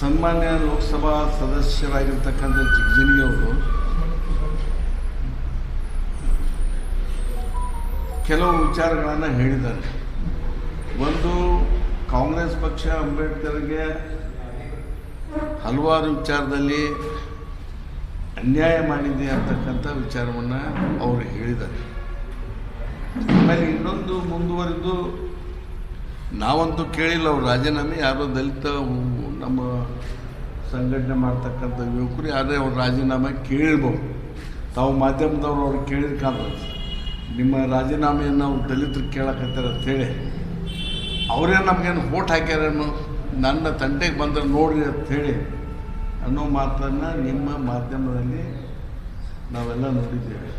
ಸನ್ಮಾನ್ಯ ಲೋಕಸಭಾ ಸದಸ್ಯರಾಗಿರ್ತಕ್ಕಂಥ ಅವರು ಕೆಲವು ವಿಚಾರಗಳನ್ನು ಹೇಳಿದ್ದಾರೆ. ಒಂದು, ಕಾಂಗ್ರೆಸ್ ಪಕ್ಷ ಅಂಬೇಡ್ಕರ್ಗೆ ಹಲವಾರು ವಿಚಾರದಲ್ಲಿ ಅನ್ಯಾಯ ಮಾಡಿದೆ ಅಂತಕ್ಕಂಥ ವಿಚಾರವನ್ನು ಅವರು ಹೇಳಿದ್ದಾರೆ. ಆಮೇಲೆ ಇನ್ನೊಂದು ಮುಂದುವರೆದು, ನಾವಂತೂ ಕೇಳಿಲ್ಲ, ಅವರು ರಾಜೀನಾಮೆ ಯಾರೋ ದಲಿತ ನಮ್ಮ ಸಂಘಟನೆ ಮಾಡ್ತಕ್ಕಂಥ ಯುವಕರು ಯಾರೇ ಅವ್ರ ರಾಜೀನಾಮೆ ಕೇಳಿರ್ಬೋದು ತಾವು ಮಾಧ್ಯಮದವರು ಅವ್ರು ಕೇಳಿದ ಕಾಲ ನಿಮ್ಮ ರಾಜೀನಾಮೆಯನ್ನು ಅವ್ರು ದಲಿತರು ಅಂತ ಹೇಳಿ, ಅವರೇ ನಮಗೇನು ಓಟ್ ಹಾಕ್ಯಾರೇನು ನನ್ನ ತಂಟೆಗೆ ಬಂದ್ರೆ ಅಂತ ಅಂಥೇಳಿ ಅನ್ನೋ ಮಾತನ್ನು ನಿಮ್ಮ ಮಾಧ್ಯಮದಲ್ಲಿ ನಾವೆಲ್ಲ ನೋಡಿದ್ದೇವೆ.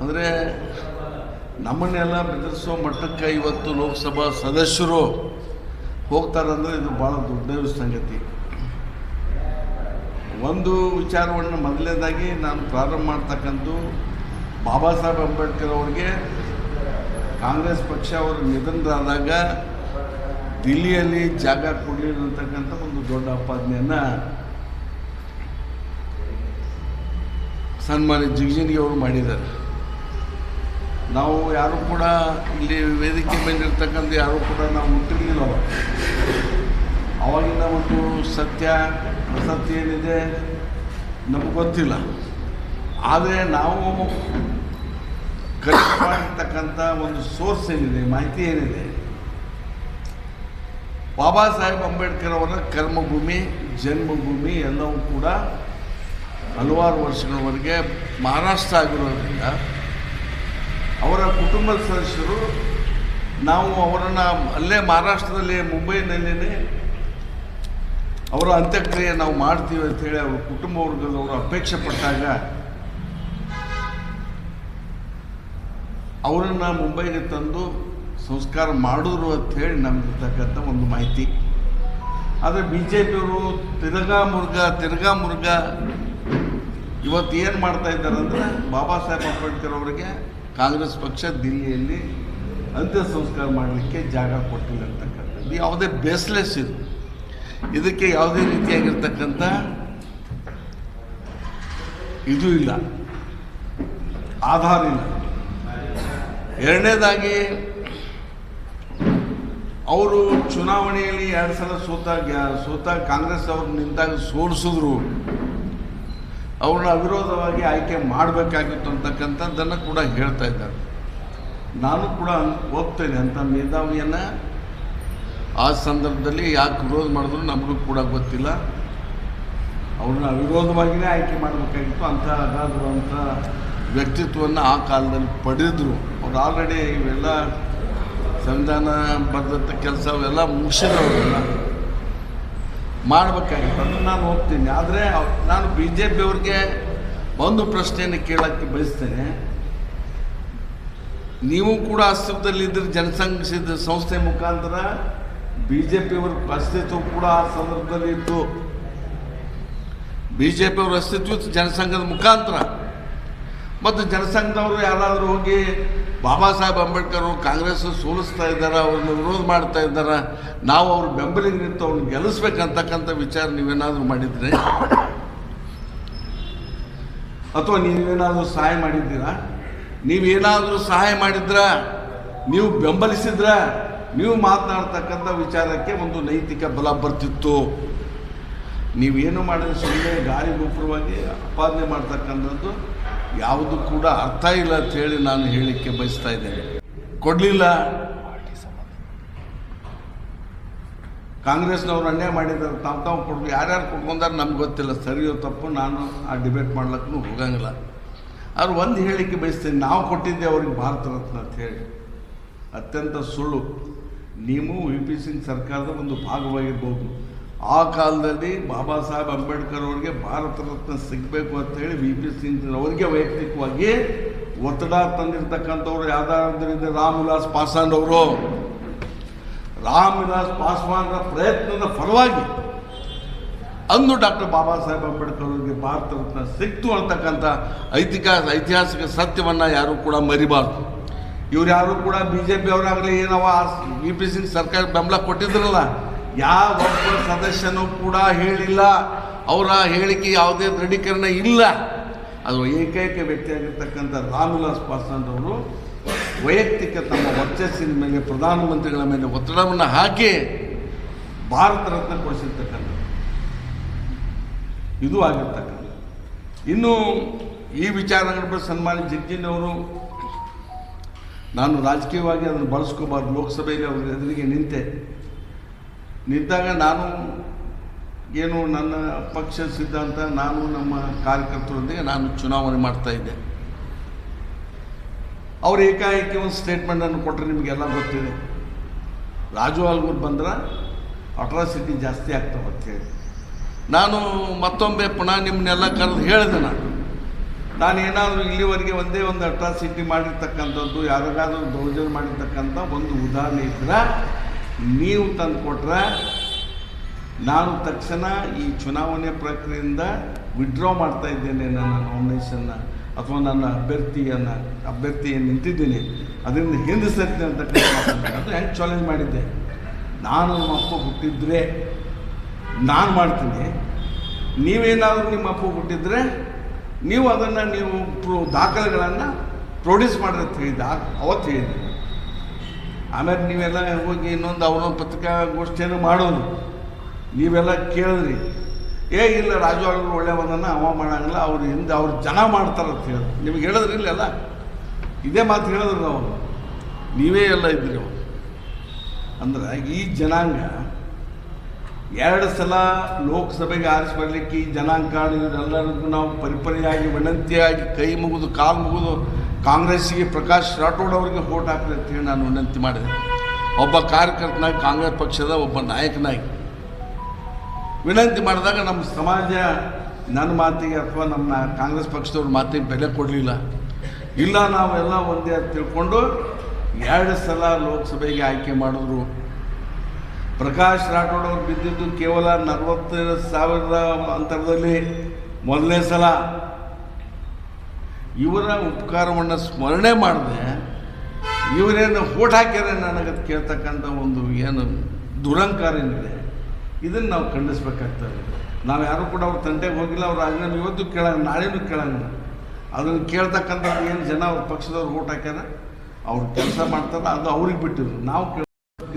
ಅಂದರೆ ನಮ್ಮನ್ನೆಲ್ಲ ಬೆದರಿಸೋ ಮಟ್ಟಕ್ಕೆ ಇವತ್ತು ಲೋಕಸಭಾ ಸದಸ್ಯರು ಹೋಗ್ತಾರಂದ್ರೆ ಇದು ಭಾಳ ದೊಡ್ಡ ಸಂಗತಿ. ಒಂದು ವಿಚಾರವನ್ನು ಮೊದಲನೇದಾಗಿ ನಾನು ಪ್ರಾರಂಭ ಮಾಡ್ತಕ್ಕಂಥ ಬಾಬಾ ಸಾಹೇಬ್ ಅಂಬೇಡ್ಕರ್ ಅವ್ರಿಗೆ ಕಾಂಗ್ರೆಸ್ ಪಕ್ಷ ಅವರು ನಿಧನರಾದಾಗ ದಿಲ್ಲಿಯಲ್ಲಿ ಜಾಗ ಕೊಡಲಿಲ್ಲ ಅಂತಕ್ಕಂಥ ಒಂದು ದೊಡ್ಡ ಆಪಾದನೆಯನ್ನು ಸನ್ಮಾನ್ಯ ಜಿಗ್ಜಿನ್ಗಿ ಅವರು ಮಾಡಿದ್ದಾರೆ. ನಾವು ಯಾರು ಕೂಡ ಇಲ್ಲಿ ವೇದಿಕೆ ಮೇಲಿರ್ತಕ್ಕಂಥ ಯಾರು ಕೂಡ ನಾವು ಮುಟ್ಟಿರಲಿಲ್ಲ ಅವಾಗ. ಅವಾಗಿನ ಒಂದು ಸತ್ಯ ಅಸತ್ಯ ಏನಿದೆ ನಮಗೆ ಗೊತ್ತಿಲ್ಲ. ಆದರೆ ನಾವು ಕಲೆಕ್ಟ್ ಒಂದು ಸೋರ್ಸ್ ಏನಿದೆ, ಮಾಹಿತಿ ಏನಿದೆ? ಬಾಬಾ ಸಾಹೇಬ್ ಅಂಬೇಡ್ಕರ್ ಅವರ ಕರ್ಮಭೂಮಿ, ಜನ್ಮಭೂಮಿ ಎಲ್ಲವೂ ಕೂಡ ಹಲವಾರು ವರ್ಷಗಳವರೆಗೆ ಮಹಾರಾಷ್ಟ್ರ ಆಗಿರೋದ್ರಿಂದ ಅವರ ಕುಟುಂಬದ ಸದಸ್ಯರು, ನಾವು ಅವರನ್ನು ಅಲ್ಲೇ ಮಹಾರಾಷ್ಟ್ರದಲ್ಲಿ ಮುಂಬೈನಲ್ಲೇ ಅವರ ಅಂತ್ಯಕ್ರಿಯೆ ನಾವು ಮಾಡ್ತೀವಿ ಅಂತೇಳಿ ಅವ್ರ ಕುಟುಂಬ ವರ್ಗದವರು ಅಪೇಕ್ಷೆ ಪಟ್ಟಾಗ ಅವರನ್ನು ಮುಂಬೈಗೆ ತಂದು ಸಂಸ್ಕಾರ ಮಾಡಿದ್ರು ಅಂಥೇಳಿ ನಮಗಿರ್ತಕ್ಕಂಥ ಒಂದು ಮಾಹಿತಿ. ಆದರೆ ಬಿ ಜೆ ಪಿಯವರು ತಿರ್ಗಾ ಮುರ್ಗ ತಿರ್ಗಾ ಮುರ್ಗ ಇವತ್ತು ಏನು ಮಾಡ್ತಾ ಇದ್ದಾರೆ ಅಂದರೆ ಬಾಬಾ ಸಾಹೇಬ್ ಅಂಬೇಡ್ಕರ್ ಅವರಿಗೆ ಕಾಂಗ್ರೆಸ್ ಪಕ್ಷ ದಿಲ್ಲಿಯಲ್ಲಿ ಅಂತ್ಯ ಸಂಸ್ಕಾರ ಮಾಡಲಿಕ್ಕೆ ಜಾಗ ಕೊಟ್ಟಿಲ್ಲ ಅಂತಕ್ಕಂಥದ್ದು ಯಾವುದೇ ಬೇಸ್ಲೆಸ್ ಇದು. ಇದಕ್ಕೆ ಯಾವುದೇ ರೀತಿಯಾಗಿರ್ತಕ್ಕಂಥ ಇದು ಇಲ್ಲ. ಆಧಾರ ಇಲ್ಲ. ಎರಡನೇದಾಗಿ, ಅವರು ಚುನಾವಣೆಯಲ್ಲಿ ಎರಡು ಸಲ ಸೋತ ಸೋತ ಕಾಂಗ್ರೆಸ್ ಅವರು ನಿಂತಾಗ ಸೋಲಿಸಿದ್ರು. ಅವ್ರನ್ನ ಅವಿರೋಧವಾಗಿ ಆಯ್ಕೆ ಮಾಡಬೇಕಾಗಿತ್ತು ಅಂತಕ್ಕಂಥದ್ದನ್ನು ಕೂಡ ಹೇಳ್ತಾ ಇದ್ದಾರೆ. ನಾನು ಕೂಡ ಹೋಗ್ತೇನೆ ಅಂತ ಮೇಧಾವಿಯನ್ನು. ಆ ಸಂದರ್ಭದಲ್ಲಿ ಯಾಕೆ ವಿರೋಧ ಮಾಡಿದ್ರು ನಮಗೂ ಕೂಡ ಗೊತ್ತಿಲ್ಲ. ಅವ್ರನ್ನ ಅವಿರೋಧವಾಗಿಯೇ ಆಯ್ಕೆ ಮಾಡಬೇಕಾಗಿತ್ತು. ಅಂಥ ಅಗಾಧವಂಥ ವ್ಯಕ್ತಿತ್ವವನ್ನು ಆ ಕಾಲದಲ್ಲಿ ಪಡೆದರು. ಅವ್ರು ಆಲ್ರೆಡಿ ಇವೆಲ್ಲ ಸಂವಿಧಾನ ಬರೆದಂಥ ಕೆಲಸ ಅವೆಲ್ಲ ಮುಗಿಸಿದವರೆಲ್ಲ ಮಾಡಬೇಕಾಗಿತ್ತು ಅದನ್ನು ನಾನು ಹೋಗ್ತೀನಿ. ಆದರೆ ನಾನು ಬಿ ಜೆ ಪಿಯವ್ರಿಗೆ ಒಂದು ಪ್ರಶ್ನೆಯನ್ನು ಕೇಳೋಕ್ಕೆ ಬಯಸ್ತೇನೆ. ನೀವು ಕೂಡ ಅಸ್ತಿತ್ವದಲ್ಲಿದ್ದರೆ ಜನಸಂಘ ಸಂಸ್ಥೆ ಮುಖಾಂತರ ಬಿ ಜೆ ಪಿಯವ್ರ ಅಸ್ತಿತ್ವ ಕೂಡ ಆ ಸಂದರ್ಭದಲ್ಲಿ ಇತ್ತು. ಬಿ ಜೆ ಪಿಯವ್ರ ಅಸ್ತಿತ್ವ ಜನಸಂಘದ ಮುಖಾಂತರ. ಮತ್ತು ಜನಸಂಘದವರು ಯಾರಾದರೂ ಹೋಗಿ ಬಾಬಾ ಸಾಹೇಬ್ ಅಂಬೇಡ್ಕರ್ ಅವರು ಕಾಂಗ್ರೆಸ್ ಸೋಲಿಸ್ತಾ ಇದ್ದಾರೆ, ಅವ್ರನ್ನ ವಿರೋಧ ಮಾಡ್ತಾ ಇದ್ದಾರೆ, ನಾವು ಅವ್ರ ಬೆಂಬಲಿಗೆ ನಿಂತು ಅವ್ರನ್ನ ಗೆಲ್ಲಿಸ್ಬೇಕಂತಕ್ಕಂಥ ವಿಚಾರ ನೀವೇನಾದರೂ ಮಾಡಿದ್ರೆ? ಅಥವಾ ನೀವೇನಾದರೂ ಸಹಾಯ ಮಾಡಿದ್ದೀರಾ? ನೀವೇನಾದರೂ ಸಹಾಯ ಮಾಡಿದ್ರ? ನೀವು ಬೆಂಬಲಿಸಿದ್ರ? ನೀವು ಮಾತನಾಡ್ತಕ್ಕಂಥ ವಿಚಾರಕ್ಕೆ ಒಂದು ನೈತಿಕ ಬಲ ಬರ್ತಿತ್ತು. ನೀವೇನು ಮಾಡಿದ್ರೆ ಸುಮ್ಮನೆ ಗಾಳಿ ಗೋಪುರವಾಗಿ ಅಪಾದನೆ ಮಾಡ್ತಕ್ಕಂಥದ್ದು ಯಾವುದು ಕೂಡ ಅರ್ಥ ಇಲ್ಲ ಅಂತ ಹೇಳಿ ನಾನು ಹೇಳಲಿಕ್ಕೆ ಬಯಸ್ತಾ ಇದ್ದೇನೆ. ಕೊಡಲಿಲ್ಲ. ಕಾಂಗ್ರೆಸ್ನವ್ರು ಅನ್ಯಾಯ ಮಾಡಿದ್ದಾರೆ. ತಾವು ತಾವು ಕೊಡ್ಬೇಕು ಯಾರ್ಯಾರು ಕೊಟ್ಕೊಂಡಾರ ನಮ್ಗೆ ಗೊತ್ತಿಲ್ಲ. ಸರಿಯೋ ತಪ್ಪು ನಾನು ಆ ಡಿಬೇಟ್ ಮಾಡ್ಲಕ್ಕೂ ಹೋಗಂಗಿಲ್ಲ. ಆದ್ರೆ ಒಂದು ಹೇಳಿಕೆ ಬಯಸ್ತೇನೆ. ನಾವು ಕೊಟ್ಟಿದ್ದೆ ಅವ್ರಿಗೆ ಭಾರತ ರತ್ನ ಅಂತ ಹೇಳಿ. ಅತ್ಯಂತ ಸುಳ್ಳು. ನೀವು ವಿ ಪಿ ಸಿಂಗ್ ಸರ್ಕಾರದ ಒಂದು ಭಾಗವಾಗಿರ್ಬೋದು. ಆ ಕಾಲದಲ್ಲಿ ಬಾಬಾ ಸಾಹೇಬ್ ಅಂಬೇಡ್ಕರ್ ಅವರಿಗೆ ಭಾರತ ರತ್ನ ಸಿಗಬೇಕು ಅಂತೇಳಿ ವಿ ಪಿ ಸಿಂಗ್ ಅವರಿಗೆ ವೈಯಕ್ತಿಕವಾಗಿ ಒತ್ತಡ ತಂದಿರ್ತಕ್ಕಂಥವ್ರು ಯಾವ್ದಾದ್ರಿಂದ ರಾಮ್ ವಿಲಾಸ್ ಪಾಸ್ವಾನ್ ಅವರು. ರಾಮ್ ವಿಲಾಸ್ ಪಾಸ್ವಾನ್ರ ಪ್ರಯತ್ನದ ಫಲವಾಗಿ ಅಂದು ಡಾಕ್ಟರ್ ಬಾಬಾ ಸಾಹೇಬ್ ಅಂಬೇಡ್ಕರ್ ಅವರಿಗೆ ಭಾರತ ರತ್ನ ಸಿಕ್ತು ಅಂತಕ್ಕಂಥ ಐತಿಕ ಐತಿಹಾಸಿಕ ಸತ್ಯವನ್ನು ಯಾರೂ ಕೂಡ ಮರಿಬಾರ್ದು. ಇವ್ರು ಯಾರು ಕೂಡ ಬಿ ಜೆ ಪಿ ಅವರಾಗಲಿ ಏನವ, ವಿ ಪಿ ಸಿಂಗ್ ಸರ್ಕಾರ ಬೆಂಬಲ ಕೊಟ್ಟಿದ್ರಲ್ಲ ಯಾವೊಬ್ಬ ಸದಸ್ಯನೂ ಕೂಡ ಹೇಳಿಲ್ಲ. ಅವರ ಹೇಳಿಕೆ ಯಾವುದೇ ದೃಢೀಕರಣ ಇಲ್ಲ. ಅದು ಏಕೈಕ ವ್ಯಕ್ತಿಯಾಗಿರ್ತಕ್ಕಂಥ ರಾಮ್ವಿಲಾಸ್ ಪಾಸ್ವಾನ್ ಅವರು ವೈಯಕ್ತಿಕ ತಮ್ಮ ವರ್ಚಸ್ಸಿನ ಮೇಲೆ, ಪ್ರಧಾನಮಂತ್ರಿಗಳ ಮೇಲೆ ಒತ್ತಡವನ್ನು ಹಾಕಿ ಭಾರತ ರತ್ನ ಕೊಡಿಸಿರ್ತಕ್ಕಂಥ ಇದು ಆಗಿರ್ತಕ್ಕಂಥ ಇನ್ನು ಈ ವಿಚಾರಗಳ ಬಗ್ಗೆ ಸನ್ಮಾನ್ಯ ಜಗ್ಜಿನವರು ನಾನು ರಾಜಕೀಯವಾಗಿ ಅದನ್ನು ಬಳಸ್ಕೋಬಾರ್ದು. ಲೋಕಸಭೆಯಲ್ಲಿ ಅವ್ರ ಎದುರಿಗೆ ನಿಂತೆ. ನಿಂತಾಗ ನಾನು ಏನು ನನ್ನ ಪಕ್ಷ ಸಿದ್ಧಾಂತ, ನಾನು ನಮ್ಮ ಕಾರ್ಯಕರ್ತರೊಂದಿಗೆ ನಾನು ಚುನಾವಣೆ ಮಾಡ್ತಾ ಇದ್ದೆ. ಅವ್ರು ಏಕಾಏಕಿ ಒಂದು ಸ್ಟೇಟ್ಮೆಂಟನ್ನು ಕೊಟ್ಟರೆ ನಿಮಗೆಲ್ಲ ಗೊತ್ತಿದೆ. ರಾಜು ಆಲ್ಗೂರ್ ಬಂದ್ರೆ ಅಟ್ರಾಸಿಟಿ ಜಾಸ್ತಿ ಆಗ್ತಾವೆ ಅಂತೇಳಿ ನಾನು ಮತ್ತೊಮ್ಮೆ ಪುನಃ ನಿಮ್ಮನ್ನೆಲ್ಲ ಕರೆದು ಹೇಳಿದೆ ನಾನು. ನಾನು ಏನಾದರೂ ಇಲ್ಲಿವರೆಗೆ ಒಂದೇ ಒಂದು ಅಟ್ರಾಸಿಟಿ ಮಾಡಿರ್ತಕ್ಕಂಥದ್ದು, ಯಾರಿಗಾದರೂ ದೌರ್ಜನ್ಯ ಮಾಡಿರ್ತಕ್ಕಂಥ ಒಂದು ಉದಾಹರಣೆ ಇದ್ರೆ ನೀವು ತಂದು ಕೊಟ್ರೆ, ನಾನು ತಕ್ಷಣ ಈ ಚುನಾವಣೆ ಪ್ರಕ್ರಿಯೆಯಿಂದ ವಿಡ್ರಾ ಮಾಡ್ತಾ ಇದ್ದೇನೆ ನನ್ನ ನಾಮಿನೇಷನ್ನ ಅಥವಾ ನನ್ನ ಅಭ್ಯರ್ಥಿಯನ್ನು ಅಭ್ಯರ್ಥಿಯನ್ನು ನಿಂತಿದ್ದೀನಿ. ಅದರಿಂದ ಹಿಂದೆ ಅಂತ ಅದು ಹೆಂಗೆ ಚಾಲೆಂಜ್ ಮಾಡಿದ್ದೆ? ನಾನು ನಮ್ಮ ಅಪ್ಪ ಹುಟ್ಟಿದ್ರೆ ನಾನು ಮಾಡ್ತೀನಿ. ನೀವೇನಾದರೂ ನಿಮ್ಮ ಅಪ್ಪ ಹುಟ್ಟಿದ್ರೆ ನೀವು ಅದನ್ನು ನೀವು ಪ್ರೊ ದಾಖಲೆಗಳನ್ನು ಪ್ರೊಡ್ಯೂಸ್ ಮಾಡಿದ್ರೆ ಹೇಳಿದ್ದೆ ಅವತ್ತು ಹೇಳಿದ್ದೆ. ಆಮೇಲೆ ನೀವೆಲ್ಲ ಹೋಗಿ ಇನ್ನೊಂದು ಅವನೊಂದು ಪತ್ರಿಕಾಗೋಷ್ಠಿಯನ್ನು ಮಾಡೋದು. ನೀವೆಲ್ಲ ಕೇಳಿದ್ರಿ. ಏ, ಇಲ್ಲ, ರಾಜು ಅವರು ಒಳ್ಳೆಯವನನ್ನು ಅವ ಮಾಡೋಂಗಿಲ್ಲ, ಅವ್ರು ಹಿಂದೆ ಅವ್ರು ಜನ ಮಾಡ್ತಾರೆ ಅಂತ ಹೇಳಿದ್ರು ನಿಮಗೆ ಹೇಳಿದ್ರಿ ಇಲ್ಲೆಲ್ಲ ಇದೇ ಮಾತು ಹೇಳಿದ್ರು ನಾವು ನೀವೇ ಎಲ್ಲ ಇದ್ರಿ ಅವರು. ಅಂದ್ರೆ ಈ ಜನಾಂಗ ಎರಡು ಸಲ ಲೋಕಸಭೆಗೆ ಆರಿಸಿ ಜನಾಂಗ ಇವರೆಲ್ಲರಿಗೂ ನಾವು ಪರಿಪರಿಯಾಗಿ ವಿನಂತಿಯಾಗಿ ಕೈ ಮುಗಿದು ಕಾಲು ಮುಗಿದು ಕಾಂಗ್ರೆಸ್ಸಿಗೆ ಪ್ರಕಾಶ್ ರಾಠೋಡ್ ಅವರಿಗೆ ವೋಟ್ ಹಾಕ್ರಿ ಅಂತೇಳಿ ನಾನು ವಿನಂತಿ ಮಾಡಿದೆ. ಒಬ್ಬ ಕಾರ್ಯಕರ್ತನಾಗಿ ಕಾಂಗ್ರೆಸ್ ಪಕ್ಷದ ಒಬ್ಬ ನಾಯಕನಾಗಿ. ವಿನಂತಿ ಮಾಡಿದಾಗ ನಮ್ಮ ಸಮಾಜ ನನ್ನ ಮಾತಿಗೆ ಅಥವಾ ನಮ್ಮ ಕಾಂಗ್ರೆಸ್ ಪಕ್ಷದವ್ರ ಮಾತಿಗೆ ಬೆಲೆ ಕೊಡಲಿಲ್ಲ. ಇಲ್ಲ, ನಾವೆಲ್ಲ ಒಂದೇ ತಿಳ್ಕೊಂಡು ಎರಡು ಸಲ ಲೋಕಸಭೆಗೆ ಆಯ್ಕೆ ಮಾಡಿದ್ರು. ಪ್ರಕಾಶ್ ರಾಠೋಡ್ ಅವರು ಬಿದ್ದಿದ್ದು ಕೇವಲ ನಲವತ್ತು ಸಾವಿರದ ಅಂತರದಲ್ಲಿ ಮೊದಲನೇ ಸಲ. ಇವರ ಉಪಕಾರವನ್ನು ಸ್ಮರಣೆ ಮಾಡಿದೆ, ಇವರೇನು ಓಟ್ ಹಾಕ್ಯಾರೆ ನನಗೆ ಅದ್ ಕೇಳ್ತಕ್ಕಂಥ ಒಂದು ಏನು ದುರಂಕಾರ ಏನಿದೆ, ಇದನ್ನು ನಾವು ಖಂಡಿಸ್ಬೇಕಾಗ್ತದೆ. ನಾವು ಯಾರು ಕೂಡ ಅವ್ರ ತಂಟೆಗೆ ಹೋಗಿಲ್ಲ, ಅವ್ರ ರಾಜನ ಇವತ್ತು ಕೇಳಂಗ, ನಾಳೆನೂ ಕೇಳಂಗಿಲ್ಲ. ಅದನ್ನು ಕೇಳ್ತಕ್ಕಂಥ ಏನು ಜನ ಅವ್ರ ಪಕ್ಷದವ್ರು ಓಟ್ ಹಾಕ್ಯಾರ, ಅವ್ರು ಕೆಲಸ ಮಾಡ್ತಾರೆ, ಅದು ಅವ್ರಿಗೆ ಬಿಟ್ಟಿದ್ರು ನಾವು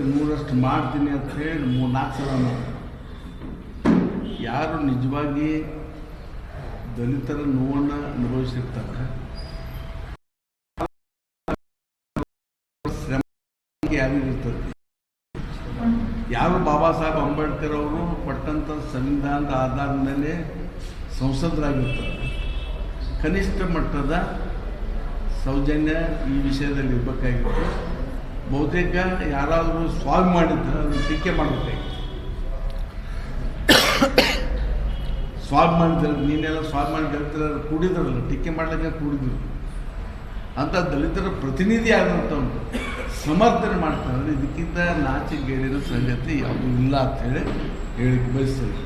ಕೇಳ ನೂರಷ್ಟು ಮಾಡ್ತೀನಿ ಅಂತ ಹೇಳಿ ಮೂರು ನಾಲ್ಕು ಸಲ ಯಾರು ನಿಜವಾಗಿ ದಲಿತರ ನೋವನ್ನು ಅನುಭವಿಸಿರ್ತಾರೆ? ಯಾರು ಬಾಬಾ ಸಾಹೇಬ್ ಅಂಬೇಡ್ಕರ್ ಅವರು ಪಟ್ಟಂಥ ಸಂವಿಧಾನದ ಆಧಾರದ ಮೇಲೆ ಸಂಸದರಾಗಿರ್ತಾರೆ? ಕನಿಷ್ಠ ಮಟ್ಟದ ಸೌಜನ್ಯ ಈ ವಿಷಯದಲ್ಲಿ ಇರಬೇಕಾಗಿತ್ತು. ಬಹುತೇಕ ಯಾರಾದರೂ ಸ್ವಾಮಿ ಮಾಡಿದ್ರೆ ಅದನ್ನು ಟೀಕೆ ಮಾಡಬೇಕು. ಸ್ವಾಬ್ ಮಾಡಿದ್ರೆ, ನೀನೆಲ್ಲ ಸ್ವಾಬ್ ಮಾಡಿ ಕೂಡಿದ್ರಲ್ಲ, ಟೀಕೆ ಮಾಡ್ಲಿಕ್ಕೆ ಕೂಡಿದ್ರು. ಅಂತ ದಲಿತರ ಪ್ರತಿನಿಧಿ ಆದಂಥವ್ನು ಸಮರ್ಥನೆ ಮಾಡ್ತಾರೆ ಇದಕ್ಕಿಂತ ನಾಚಿಗೇಡಿನ ಸಂಗತಿ ಯಾವುದೂ ಇಲ್ಲ ಅಂತ ಹೇಳಿ ಹೇಳಿ ಬಯಸ್ತೇನೆ.